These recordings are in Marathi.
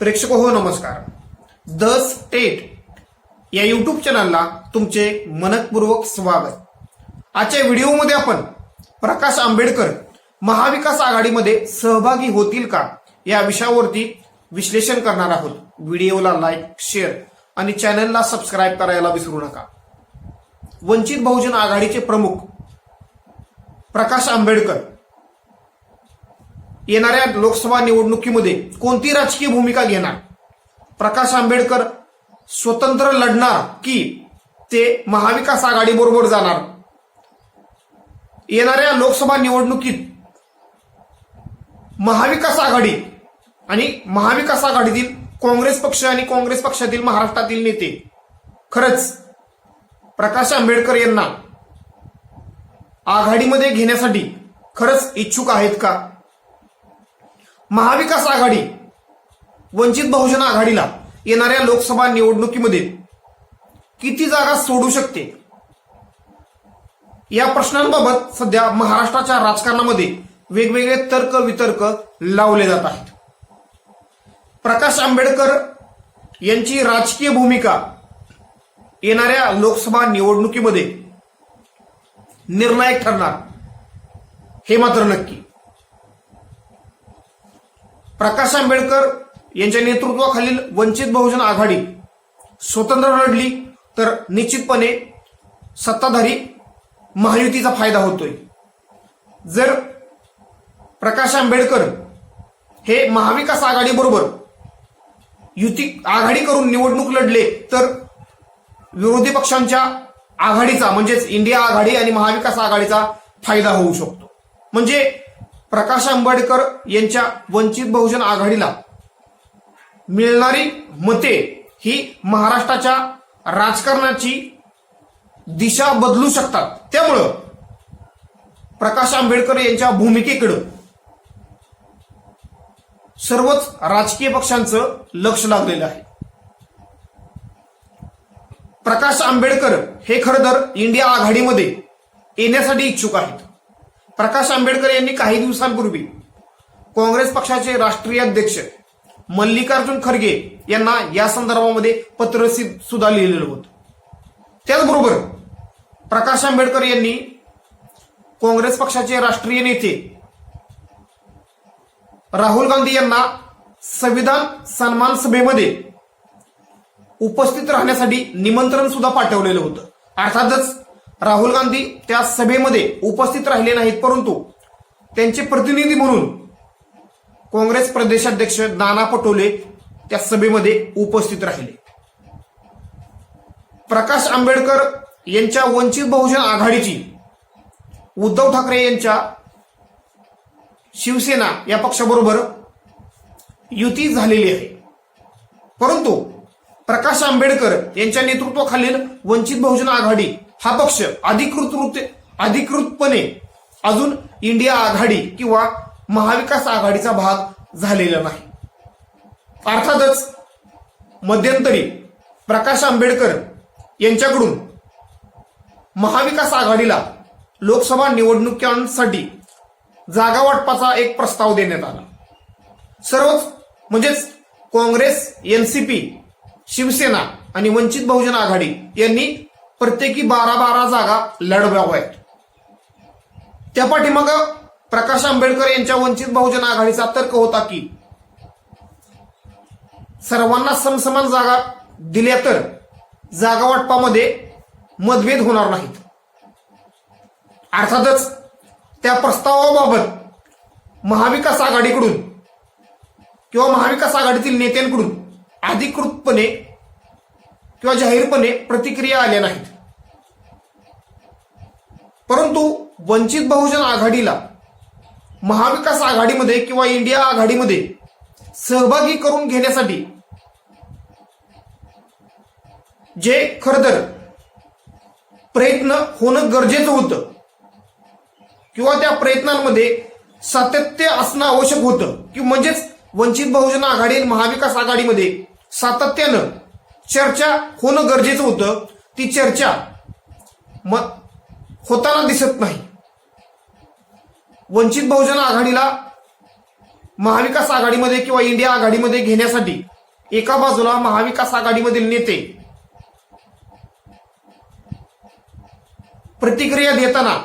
प्रेक्षक हो नमस्कार. द स्टेट या युट्यूब चॅनलला तुमचे मनपूर्वक स्वागत. आजच्या व्हिडिओमध्ये आपण प्रकाश आंबेडकर महाविकास आघाडीमध्ये सहभागी होतील का या विषयावरती विश्लेषण करणार आहोत. व्हिडिओला लाईक शेअर आणि चॅनलला सबस्क्राईब करायला विसरू नका. वंचित बहुजन आघाडीचे प्रमुख प्रकाश आंबेडकर येणाऱ्या लोकसभा निवडणुकीमध्ये कोणती राजकीय भूमिका घेणार? प्रकाश आंबेडकर स्वतंत्र लढणार की ते महाविकास आघाडीबरोबर जाणार? येणाऱ्या लोकसभा निवडणुकीत महाविकास आघाडी आणि महाविकास आघाडीतील काँग्रेस पक्ष आणि काँग्रेस पक्षातील महाराष्ट्रातील नेते. खरंच प्रकाश आंबेडकर यांना आघाडीमध्ये घेण्यासाठी खरंच इच्छुक आहेत का? महाविकास आघाडी वंचित बहुजन आघाडीला येणाऱ्या लोकसभा निवडणुकीमध्ये किती जागा सोडू शकते? या प्रश्नांबाबत सध्या महाराष्ट्राच्या राजकारणामध्ये वेगवेगळे तर्क वितर्क लावले जात आहेत. प्रकाश आंबेडकर यांची राजकीय भूमिका येणाऱ्या लोकसभा निवडणुकीमध्ये निर्णायक ठरणार हे मात्र नक्की. प्रकाश आंबेडकर यांच्या नेतृत्वाखालील वंचित बहुजन आघाडी स्वतंत्र लढली तर निश्चितपणे सत्ताधारी महायुतीचा फायदा होतोय. जर प्रकाश आंबेडकर हे महाविकास आघाडीबरोबर युती आघाडी करून निवडणूक लढले तर विरोधी पक्षांच्या आघाडीचा म्हणजेच इंडिया आघाडी आणि महाविकास आघाडीचा फायदा होऊ शकतो. म्हणजे प्रकाश आंबेडकर यांच्या वंचित बहुजन आघाडीला मिळणारी मते ही महाराष्ट्राच्या राजकारणाची दिशा बदलू शकतात. त्यामुळं प्रकाश आंबेडकर यांच्या भूमिकेकडं सर्वच राजकीय पक्षांचं लक्ष लागलेलं आहे. प्रकाश आंबेडकर हे खरं तर इंडिया आघाडीमध्ये येण्यासाठी इच्छुक आहेत. प्रकाश आंबेडकर यांनी काही दिवसांपूर्वी काँग्रेस पक्षाचे राष्ट्रीय अध्यक्ष मल्लिकार्जुन खरगे यांना या संदर्भामध्ये पत्र सुद्धा लिहिलेलं होतं. त्याचबरोबर प्रकाश आंबेडकर यांनी काँग्रेस पक्षाचे राष्ट्रीय नेते राहुल गांधी यांना संविधान सन्मान सभेमध्ये उपस्थित राहण्यासाठी निमंत्रण सुद्धा पाठवलेलं होतं. अर्थातच राहुल गांधी त्या सभेमध्ये उपस्थित राहिले नाहीत परंतु त्यांचे प्रतिनिधी म्हणून काँग्रेस प्रदेशाध्यक्ष नाना पटोले त्या सभेमध्ये उपस्थित राहिले. प्रकाश आंबेडकर यांच्या वंचित बहुजन आघाडीची उद्धव ठाकरे यांच्या शिवसेना या पक्षाबरोबर युती झालेली आहे. परंतु प्रकाश आंबेडकर यांच्या नेतृत्वाखालील वंचित बहुजन आघाडी हा पक्ष अधिकृत अधिकृतपणे अजून इंडिया आघाडी किंवा महाविकास आघाडीचा भाग झालेला नाही. अर्थातच मध्यंतरी प्रकाश आंबेडकर यांच्याकडून महाविकास आघाडीला लोकसभा निवडणुकांसाठी जागा वाटपाचा एक प्रस्ताव देण्यात आला. सर्वच म्हणजेच काँग्रेस एनसीपी शिवसेना आणि वंचित बहुजन आघाडी यांनी प्रत्येकी बारा बारा जागा लढवाव्यात त्या पाठीमाग प्रकाश आंबेडकर यांच्या वंचित बहुजन आघाडीचा तर्क होता की सर्वांना समसमान जागा दिल्या तर जागा वाटपामध्ये मतभेद होणार नाहीत. अर्थातच त्या प्रस्तावाबाबत महाविकास आघाडीकडून किंवा महाविकास आघाडीतील नेत्यांकडून अधिकृतपणे किंवा जाहीरपणे प्रतिक्रिया आल्या नाहीत. परंतु वंचित बहुजन आघाडीला महाविकास आघाडीमध्ये किंवा इंडिया आघाडीमध्ये सहभागी करून घेण्यासाठी जे खरंतर प्रयत्न होणं गरजेचं होतं किंवा त्या प्रयत्नांमध्ये सातत्य असणं आवश्यक होतं की म्हणजेच वंचित बहुजन आघाडी महाविकास आघाडीमध्ये सातत्यानं चर्चा होणं गरजेचं होतं. ती चर्चा म होताना दिसत नाही. वंचित बहुजन आघाडीला महाविकास आघाडीमध्ये किंवा इंडिया आघाडीमध्ये घेण्यासाठी एका बाजूला महाविकास आघाडीमधील नेते प्रतिक्रिया देताना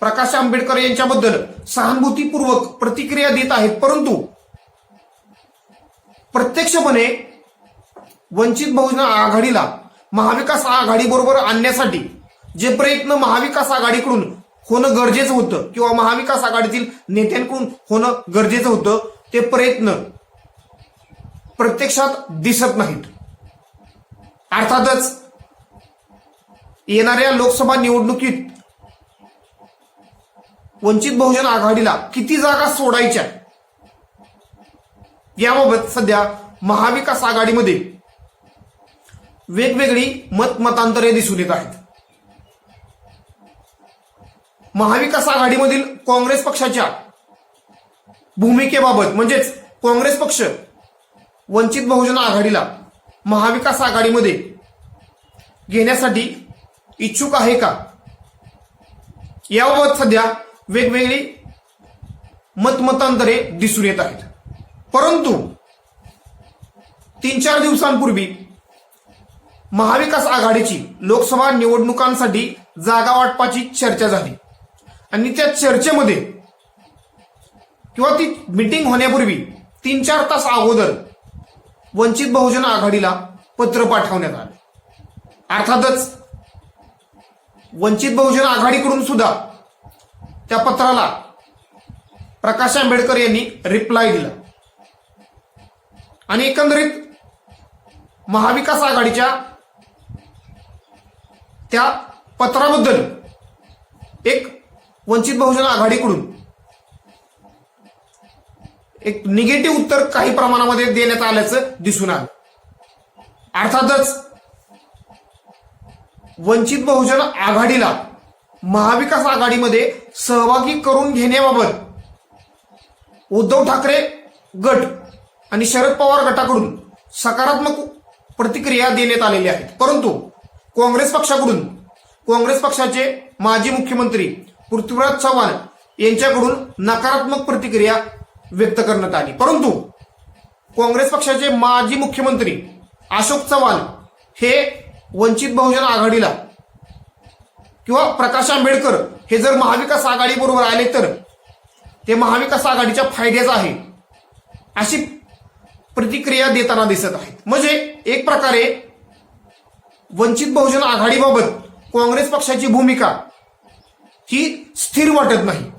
प्रकाश आंबेडकर यांच्याबद्दल सहानुभूतीपूर्वक प्रतिक्रिया देत आहेत. परंतु प्रत्यक्षपणे वंचित बहुजन आघाडीला महाविकास आघाडी बरोबर आणण्यासाठी जे प्रयत्न महाविकास आघाडीकडून होणं गरजेचं होतं किंवा महाविकास आघाडीतील नेत्यांकडून होणं गरजेचं होतं ते प्रयत्न प्रत्यक्षात दिसत नाहीत. अर्थातच येणाऱ्या लोकसभा निवडणुकीत वंचित बहुजन आघाडीला किती जागा सोडायच्या याबाबत सध्या महाविकास आघाडीमध्ये वेगवेगळी मतमतांतरे दिसून येत आहेत. महाविकास आघाडीमधील काँग्रेस पक्षाच्या भूमिकेबाबत म्हणजेच काँग्रेस पक्ष वंचित बहुजन आघाडीला महाविकास आघाडीमध्ये घेण्यासाठी इच्छुक आहे का? याबाबत सध्या वेगवेगळी मतमतांतरे दिसून येत आहेत. परंतु तीन चार दिवसांपूर्वी महाविकास आघाडीची लोकसभा निवडणुकांसाठी जागा वाटपाची चर्चा झाली. आणि त्या चर्चेमध्ये किंवा ती मिटिंग होण्यापूर्वी तीन चार तास अगोदर वंचित बहुजन आघाडीला पत्र पाठवण्यात आले. अर्थातच वंचित बहुजन आघाडीकडून सुद्धा त्या पत्राला प्रकाश आंबेडकर यांनी रिप्लाय दिला. आणि एकंदरीत महाविकास आघाडीच्या त्या पत्राबद्दल एक वंचित बहुजन आघाडीकडून एक निगेटिव्ह उत्तर काही प्रमाणामध्ये देण्यात आल्याचं दिसून आलं. अर्थातच वंचित बहुजन आघाडीला महाविकास आघाडीमध्ये सहभागी करून घेण्याबाबत उद्धव ठाकरे गट आणि शरद पवार गटाकडून सकारात्मक प्रतिक्रिया देण्यात आलेल्या आहेत परंतु काँग्रेस पक्षाकडून काँग्रेस पक्षाचे माजी मुख्यमंत्री पृथ्वीराज चव्हाण यांच्याकडून नकारात्मक प्रतिक्रिया व्यक्त करण्यात आली. परंतु काँग्रेस पक्षाचे माजी मुख्यमंत्री अशोक चव्हाण हे वंचित बहुजन आघाडीला किंवा प्रकाश आंबेडकर हे जर महाविकास आघाडीबरोबर आले तर ते महाविकास आघाडीच्या फायद्याचं आहे अशी प्रतिक्रिया देताना दिसत आहेत. म्हणजे एक प्रकारे वंचित बहुजन आघाडीबाबत काँग्रेस पक्षाची भूमिका ही स्थिर वाटत नाही.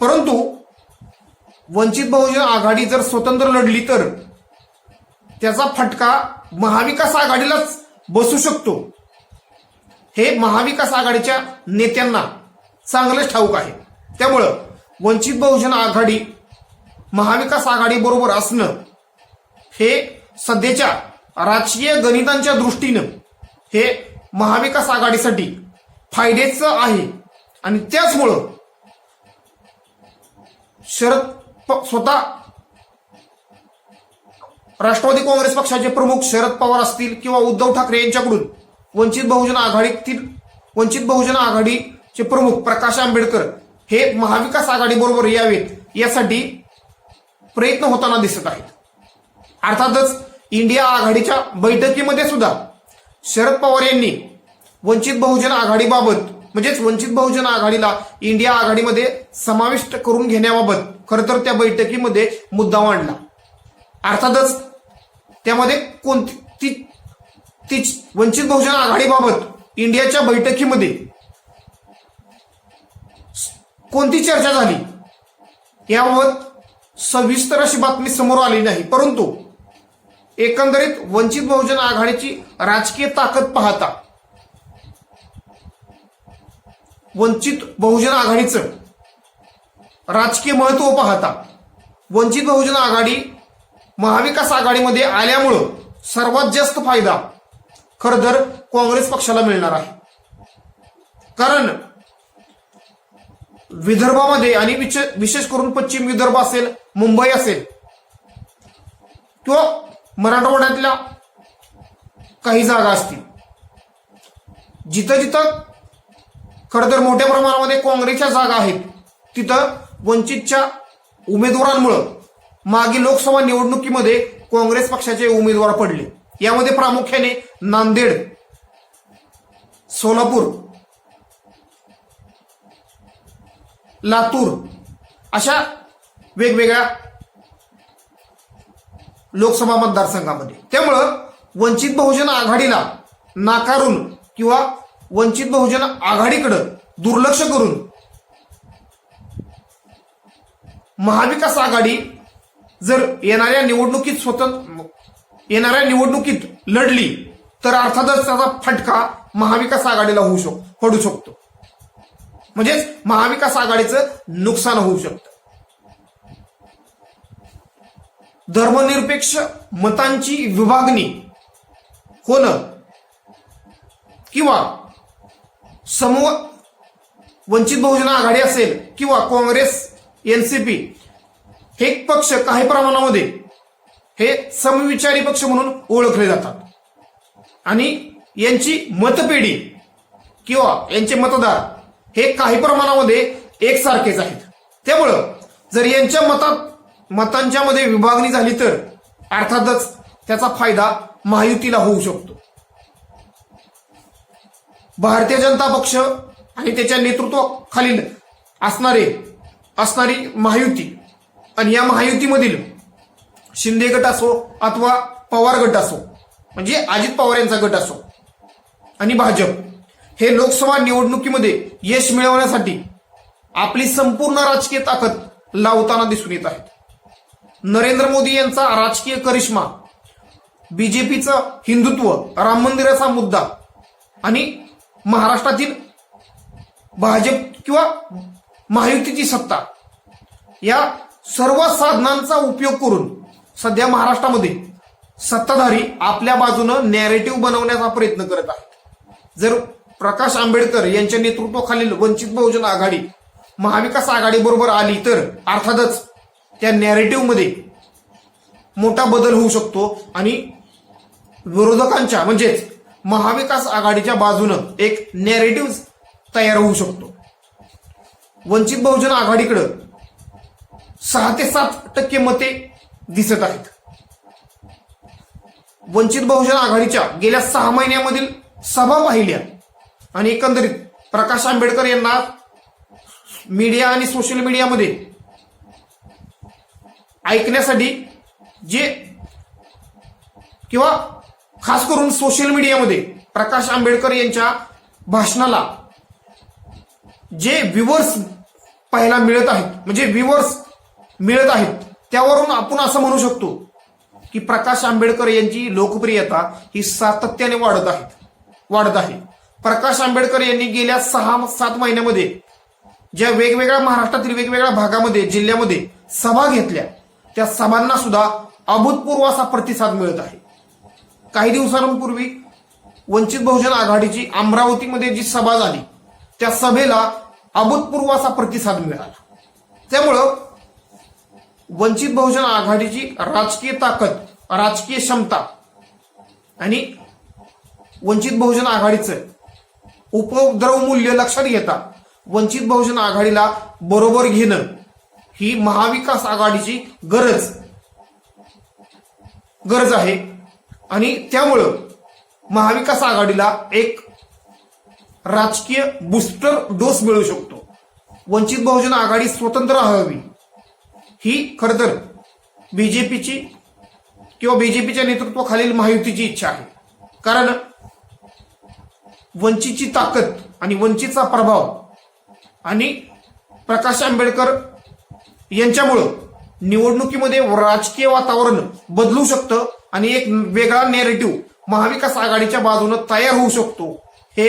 परंतु वंचित बहुजन आघाडी जर स्वतंत्र लढली तर त्याचा फटका महाविकास आघाडीलाच बसू शकतो. हे महाविकास आघाडीच्या नेत्यांना चांगलंच ठाऊक आहे. त्यामुळं वंचित बहुजन आघाडी महाविकास आघाडीबरोबर असणं हे सध्याच्या राजकीय गणितांच्या दृष्टीनं हे महाविकास आघाडीसाठी फायद्याचं आहे. आणि त्याचमुळं शरद प- स्वतः राष्ट्रवादी काँग्रेस पक्षाचे प्रमुख शरद पवार असतील किंवा उद्धव ठाकरे यांच्याकडून वंचित बहुजन आघाडीतील वंचित बहुजन आघाडीचे प्रमुख प्रकाश आंबेडकर हे महाविकास आघाडीबरोबर यावेत यासाठी प्रयत्न होताना दिसत आहेत. अर्थातच इंडिया आघाडीच्या बैठकीमध्ये सुद्धा शरद पवार यांनी वंचित बहुजन आघाडीबाबत म्हणजेच वंचित बहुजन आघाडीला इंडिया आघाडीमध्ये समाविष्ट करून घेण्याबाबत खरं तर त्या बैठकीमध्ये मुद्दा मांडला. अर्थातच त्यामध्ये कोणती ती वंचित बहुजन आघाडीबाबत इंडियाच्या बैठकीमध्ये कोणती चर्चा झाली याबाबत सविस्तर अशी बातमी समोर आली नाही. परंतु एकंदरीत वंचित बहुजन आघाडीची राजकीय ताकद पाहता वंचित बहुजन आघाडीचं राजकीय महत्त्व पाहता वंचित बहुजन आघाडी महाविकास आघाडीमध्ये आल्यामुळं सर्वात जास्त फायदा खर तर काँग्रेस पक्षाला मिळणार आहे. कारण विदर्भामध्ये आणि विशेष करून पश्चिम विदर्भ असेल मुंबई असेल किंवा मराठवाड्यातल्या काही जागा असतील. जिथं जिथं खरं तर मोठ्या प्रमाणामध्ये काँग्रेसच्या जागा आहेत तिथं वंचितच्या उमेदवारांमुळं मागे लोकसभा निवडणुकीमध्ये काँग्रेस पक्षाचे उमेदवार पडले. यामध्ये प्रामुख्याने नांदेड सोलापूर लातूर अशा वेगवेगळ्या लोकसभा मतदारसंघामध्ये. त्यामुळं वंचित बहुजन आघाडीला नाकारून किंवा वंचित बहुजन आघाडीकडं दुर्लक्ष करून महाविकास आघाडी जर येणाऱ्या निवडणुकीत स्वतंत्र येणाऱ्या निवडणुकीत लढली तर अर्थातच त्याचा फटका महाविकास आघाडीला होऊ शकतो पडू शकतो. म्हणजेच महाविकास आघाडीचं नुकसान होऊ शकतं. धर्मनिरपेक्ष मतांची विभागणी होणं किंवा समूह वंचित बहुजन आघाडी असेल किंवा काँग्रेस एनसीपी हे पक्ष काही प्रमाणामध्ये हे समविचारी पक्ष म्हणून ओळखले जातात. आणि यांची मतपेढी किंवा यांचे मतदार हे काही प्रमाणामध्ये एकसारखेच आहेत. त्यामुळं जर यांच्या मतात मतांच्या मध्ये विभागणी झाली तर अर्थातच त्याचा फायदा महायुतीला होऊ शकतो. भारतीय जनता पक्ष आणि त्याच्या नेतृत्वाखालील असणारे असणारी महायुती आणि या महायुतीमधील शिंदे गट असो अथवा पवार गट असो म्हणजे अजित पवार यांचा गट असो आणि भाजप हे लोकसभा निवडणुकीमध्ये यश मिळवण्यासाठी आपली संपूर्ण राजकीय ताकद लावताना दिसून येत आहेत. नरेंद्र मोदी यांचा राजकीय करिश्मा बीजेपीचं हिंदुत्व राम मंदिराचा मुद्दा आणि महाराष्ट्रातील भाजप किंवा महायुतीची सत्ता या सर्व साधनांचा उपयोग करून सध्या महाराष्ट्रामध्ये सत्ताधारी आपल्या बाजूनं नॅरेटिव्ह बनवण्याचा प्रयत्न करत आहेत. जर प्रकाश आंबेडकर यांच्या नेतृत्वाखालील वंचित बहुजन आघाडी महाविकास आघाडीबरोबर आली तर अर्थातच त्या नॅरेटिव्हमध्ये मोठा बदल होऊ शकतो आणि विरोधकांच्या म्हणजेच महाविकास आघाडीच्या बाजूनं एक नॅरेटिव्ह तयार होऊ शकतो. वंचित बहुजन आघाडीकडं सहा ते सात टक्के मते दिसत आहेत. वंचित बहुजन आघाडीच्या गेल्या सहा महिन्यामधील सभा पाहिल्या आणि एकंदरीत प्रकाश आंबेडकर यांना मीडिया आणि सोशल मीडियामध्ये ऐकण्यासाठी जे किंवा खास करून सोशल मीडियामध्ये प्रकाश आंबेडकर यांच्या भाषणाला जे व्ह्युअर्स पाहायला मिळत आहेत म्हणजे व्ह्युअर्स मिळत आहेत त्यावरून आपण असं म्हणू शकतो की प्रकाश आंबेडकर यांची लोकप्रियता ही सातत्याने वाढत आहे वाढत आहे. प्रकाश आंबेडकर यांनी गेल्या सहा सात महिन्यामध्ये ज्या वेगवेगळ्या महाराष्ट्रातील वेगवेगळ्या भागामध्ये जिल्ह्यामध्ये सभा घेतल्या त्या सभांना सुद्धा अभूतपूर्व असा प्रतिसाद मिळत आहे. काही दिवसांपूर्वी वंचित बहुजन आघाडीची अमरावतीमध्ये जी सभा झाली त्या सभेला अभूतपूर्व असा प्रतिसाद मिळाला. त्यामुळं वंचित बहुजन आघाडीची राजकीय ताकद राजकीय क्षमता आणि वंचित बहुजन आघाडीचं उपद्रव मूल्य लक्षात घेता वंचित बहुजन आघाडीला बरोबर घेणं ही महाविकास आघाडीची गरज. गरज आहे. आणि त्यामुळं महाविकास आघाडीला एक राजकीय बुस्टर डोस मिळू शकतो. वंचित बहुजन आघाडी स्वतंत्र हवी. ही खर तर बीजेपीची किंवा बीजेपीच्या नेतृत्वाखालील महायुतीची इच्छा आहे. कारण वंचितची ताकद आणि वंचितचा प्रभाव आणि प्रकाश आंबेडकर यांच्यामुळं निवडणुकीमध्ये राजकीय वातावरण बदलू शकतं आणि एक वेगळा नेरेटिव्ह महाविकास आघाडीच्या बाजूनं तयार होऊ शकतो हे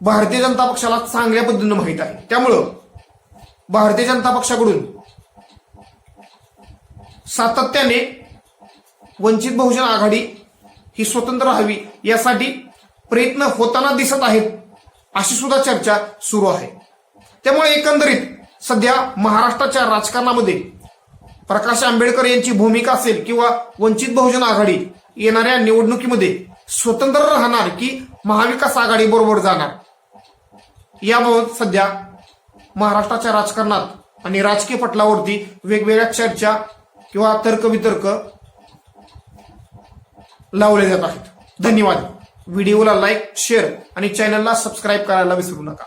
भारतीय जनता पक्षाला चांगल्या पद्धतीनं माहीत आहे. त्यामुळं भारतीय जनता पक्षाकडून सातत्याने वंचित बहुजन आघाडी ही स्वतंत्र राहावी यासाठी प्रयत्न होताना दिसत आहेत अशी सुद्धा चर्चा सुरू आहे. त्यामुळे एकंदरीत सध्या महाराष्ट्राच्या राजकारणामध्ये प्रकाश आंबेडकर यांची भूमिका असेल किंवा वंचित बहुजन आघाडी येणाऱ्या निवडणुकीमध्ये स्वतंत्र राहणार की महाविकास आघाडी बरोबर जाणार? याबाबत सध्या महाराष्ट्राच्या राजकारणात आणि राजकीय पटलावरती वेगवेगळ्या चर्चा किंवा तर्कवितर्क लावले जात आहेत. धन्यवाद. व्हिडिओला लाईक शेअर आणि चॅनलला सबस्क्राईब करायला विसरू नका.